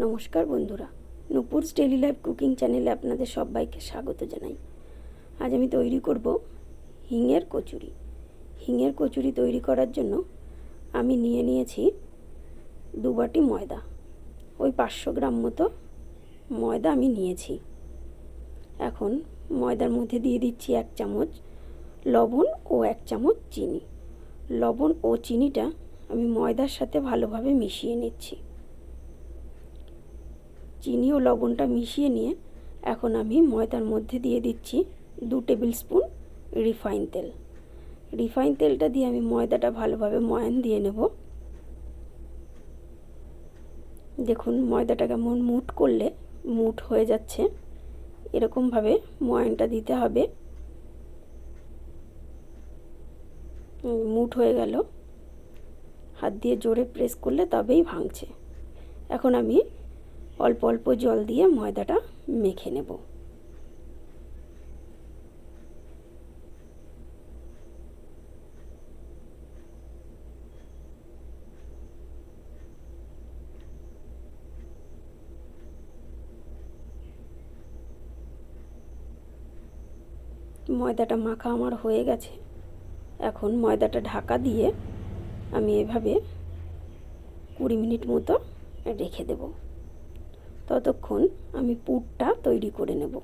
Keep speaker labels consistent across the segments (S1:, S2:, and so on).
S1: নমস্কার বন্ধুরা। Nupur's daily life cooking চ্যানেলে আপনাদের সবাইকে স্বাগত জানাই। আজ আমি তৈরি করব হিঙের কচুরি। হিঙের কচুরি তৈরি করার জন্য আমি নিয়ে নিয়েছি দু বাটি ময়দা। ওই পাঁচশো গ্রাম মতো ময়দা আমি নিয়েছি। এখন ময়দার মধ্যে দিয়ে দিচ্ছি এক চামচ লবণ ও এক চামচ চিনি। লবণ ও চিনিটা আমি ময়দার সাথে ভালোভাবে মিশিয়ে নিচ্ছি। চিনি ও লবণটা মিশিয়ে নিয়ে এখন আমি ময়দার মধ্যে দিয়ে দিচ্ছি দু টেবিল স্পুন রিফাইন তেল। রিফাইন তেলটা দিয়ে আমি ময়দাটা ভালোভাবে ময়ান দিয়ে নেব। দেখুন, ময়দাটা কেমন মুট করলে মুট হয়ে যাচ্ছে। এরকমভাবে ময়ানটা দিতে হবে। মুট হয়ে গেল। হাত দিয়ে জোরে প্রেস করলে তবেই ভাঙছে। এখন আমি অল্প অল্প জল দিয়ে ময়দাটা মেখে নেব। ময়দাটা মাখা আমার হয়ে গেছে। এখন ময়দাটা ঢাকা দিয়ে আমি এভাবে কুড়ি মিনিট মতো রেখে দেব। ততক্ষণ আমি পুরটা তৈরি করে নেব।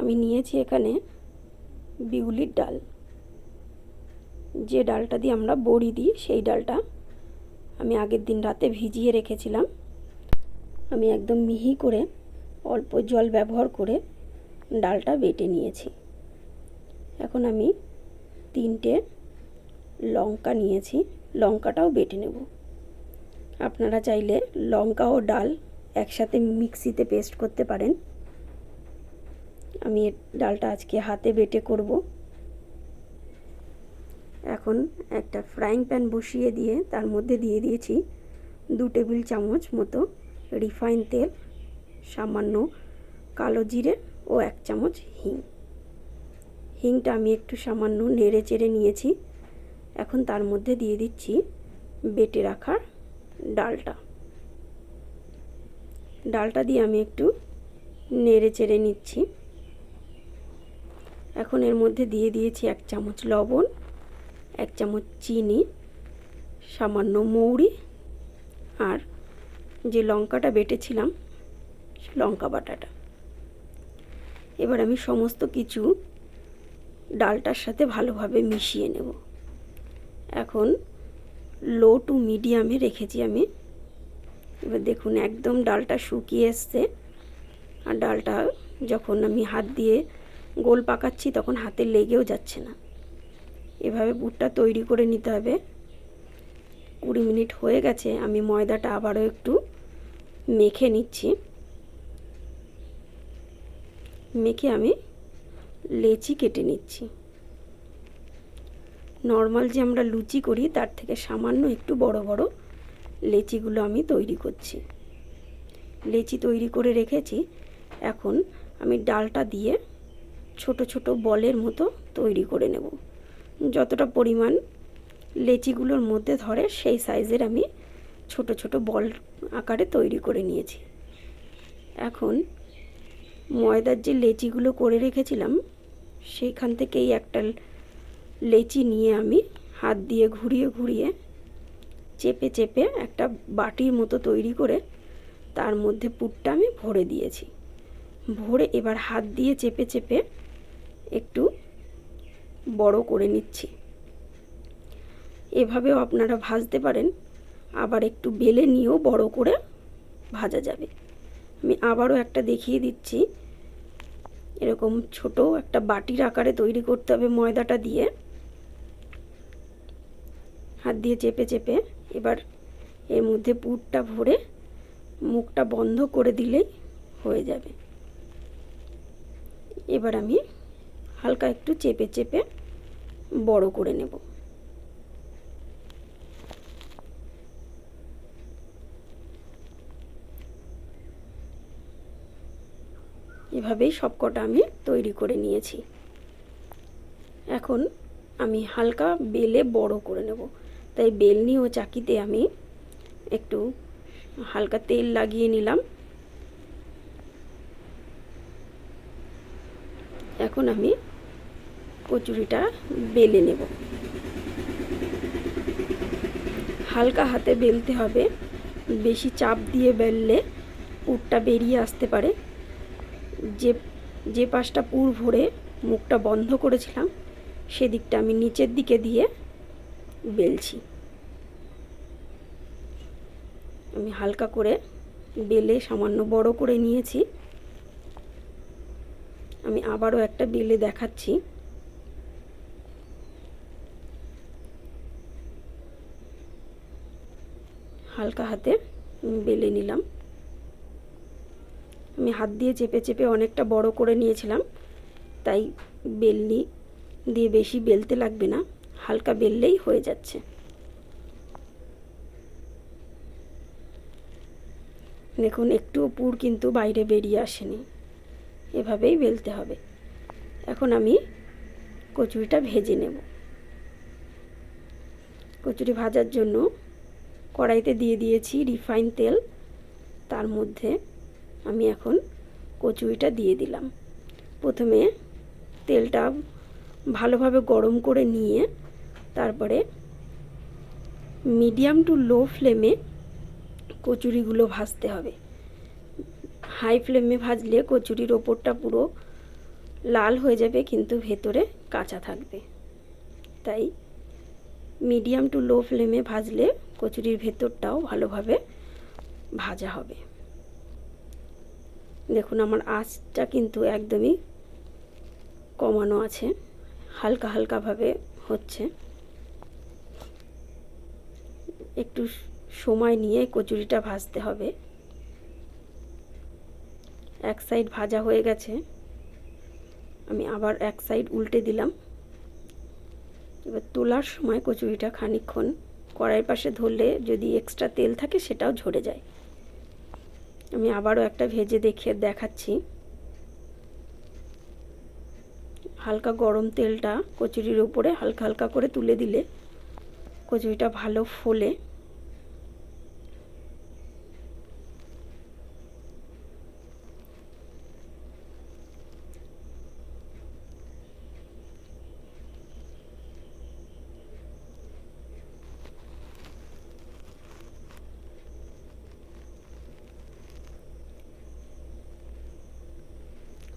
S1: আমি নিয়েছি এখানে বিউলির ডাল। যে ডালটা দিয়ে আমরা বড়ি দিই, সেই ডালটা আমি আগের দিন রাতে ভিজিয়ে রেখেছিলাম। আমি একদম মিহি করে অল্প জল ব্যবহার করে ডালটা বেটে নিয়েছি। এখন আমি তিনটে লঙ্কা নিয়েছি। লঙ্কাটাও বেটে নেব। আপনারা চাইলে লঙ্কা ও ডাল একসাথে মিক্সিতে পেস্ট করতে পারেন। আমি ডালটা আজকে হাতে বেটে করব। এখন একটা ফ্রাইং প্যান বসিয়ে দিয়ে তার মধ্যে দিয়ে দিয়েছি দু টেবিল চামচ মতো রিফাইন তেল, সামান্য কালো জিরে ও এক চামচ হিং। হিংটা আমি একটু সামান্য নেড়ে চেড়ে নিয়েছি। এখন তার মধ্যে দিয়ে দিচ্ছি বেটে রাখার ডালটা। ডালটা দিয়ে আমি একটু নেড়ে চেড়ে নিচ্ছি। এখন এর মধ্যে দিয়ে দিয়েছি এক চামচ লবণ, এক চামচ চিনি, সামান্য মৌরি আর যে লঙ্কাটা বেটেছিলাম, লঙ্কা বাটাটা। এবার আমি সমস্ত কিছু ডালটার সাথে ভালোভাবে মিশিয়ে নেব। এখন লো টু মিডিয়ামে রেখেছি আমি। এবার দেখুন, একদম ডালটা শুকিয়ে এসছে। আর ডালটা যখন আমি হাত দিয়ে গোল পাকাচ্ছি, তখন হাতে লেগেও যাচ্ছে না। এভাবে বুটটা তৈরি করে নিতে হবে। কুড়ি মিনিট হয়ে গেছে, আমি ময়দাটা আবারও একটু মেখে নিচ্ছি। মেখে আমি লেচি কেটে নিচ্ছি। নর্মাল যে আমরা লুচি করি, তার থেকে সামান্য একটু বড় বড় লেচিগুলো আমি তৈরি করছি। লেচি তৈরি করে রেখেছি। এখন আমি ডালটা দিয়ে ছোট ছোট বলের মতো তৈরি করে নেব। যতটা পরিমাণ লেচিগুলোর মধ্যে ধরে, সেই সাইজের আমি ছোট ছোট বল আকারে তৈরি করে নিয়েছি। এখন ময়দার যে লেচিগুলো করে রেখেছিলাম, সেইখান থেকেই একটা লেচি নিয়ে আমি হাত দিয়ে ঘুরিয়ে ঘুরিয়ে চেপে চেপে একটা বাটির মতো তৈরি করে তার মধ্যে পুরটা আমি ভরে দিয়েছি। ভরে এবার হাত দিয়ে চেপে চেপে একটু বড় করে নিচ্ছি। এভাবেও আপনারা ভাজতে পারেন, আবার একটু বেলে নিয়েও বড় করে ভাজা যাবে। আমি আবারও একটা দেখিয়ে দিচ্ছি। এরকম ছোট একটা বাটির আকারে তৈরি করতে হবে ময়দাটা দিয়ে। হাত দিয়ে চেপে চেপে এবার এর মধ্যে পুরটা ভরে মুখটা বন্ধ করে দিলেই হয়ে যাবে। এবার আমি হালকা একটু চেপে চেপে বড় করে নেব। এভাবেই সবকটা আমি তৈরি করে নিয়েছি। এখন আমি হালকা বেলে বড় করে নেব। তাই বেলনি ও চাকিতে আমি একটু হালকা তেল লাগিয়ে নিলাম। এখন আমি কচুরিটা বেলে নেব। হালকা হাতে বেলতে হবে। বেশি চাপ দিয়ে বেললে পুরটা বেরিয়ে আসতে পারে। যে যে পাশটা পুর ভরে মুখটা বন্ধ করেছিলাম, সেদিকটা আমি নিচের দিকে দিয়ে বেলছি। আমি হালকা করে বেলে সামান্য বড় করে নিয়েছি। আমি আবারও একটা বেলে দেখাচ্ছি। হালকা হাতে বেলে নিলাম। আমি হাত দিয়ে চেপে চেপে অনেকটা বড় করে নিয়েছিলাম, তাই বেলনি দিয়ে বেশি বেলতে লাগবে না। হালকা বেললেই হয়ে যাচ্ছে। দেখুন একটুও পুর কিন্তু বাইরে বেরিয়ে আসেনি। এভাবেই বেলতে হবে। এখন আমি কচুরিটা ভেজে নেব। কচুরি ভাজার জন্য কড়াইতে দিয়ে দিয়েছি রিফাইন তেল। তার মধ্যে আমি এখন কচুরিটা দিয়ে দিলাম। প্রথমে তেলটা ভালোভাবে গরম করে নিয়ে তারপরে মিডিয়াম টু লো ফ্লেমে কচুরিগুলো ভাজতে হবে। হাই ফ্লেমে ভাজলে কচুরির ওপরটা পুরো লাল হয়ে যাবে, কিন্তু ভেতরে কাঁচা থাকবে। তাই মিডিয়াম টু লো ফ্লেমে ভাজলে কচুরির ভেতরটাও ভালোভাবে ভাজা হবে। দেখুন, আমার আঁচটা কিন্তু একদমই কমানো আছে, হালকা হালকাভাবে হচ্ছে। একটু সময় নিয়ে কচুরিটা ভাজতে হবে। এক সাইড ভাজা হয়ে গেছে। আমি আবার এক সাইড উল্টে দিলাম। এবার তোলার সময় কচুরিটা খানিক্ষণ কড়াইয়ের পাশে ধরলে যদি এক্সট্রা তেল থাকে সেটাও ঝরে যায়। আমি আবারও একটা ভেজে দেখিয়ে দেখাচ্ছি। হালকা গরম তেলটা কচুরির উপরে হালকা হালকা করে তুলে দিলে কচুরিটা ভালো ফোলে।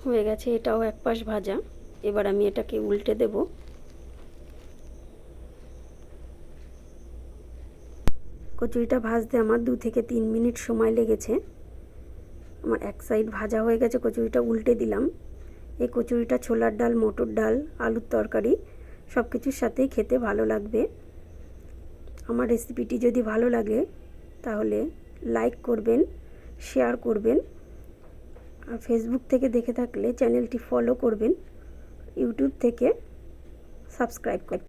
S1: হয়ে গেছে, এটাও এক পাশ ভাজা। এবার আমি এটাকে উল্টে দেব। কচুরিটা ভাজতে আমার দু থেকে তিন মিনিট সময় লেগেছে। আমার এক সাইড ভাজা হয়ে গেছে, কচুরিটা উল্টে দিলাম। এই কচুরিটা ছোলার ডাল, মটর ডাল, আলুর তরকারি সব কিছুর সাথেই খেতে ভালো লাগবে। আমার রেসিপিটি যদি ভালো লাগে, তাহলে লাইক করবেন, শেয়ার করবেন। ফেসবুক থেকে দেখে থাকলে চ্যানেলটি ফলো করবেন ইউটিউব থেকে সাবস্ক্রাইব করবেন।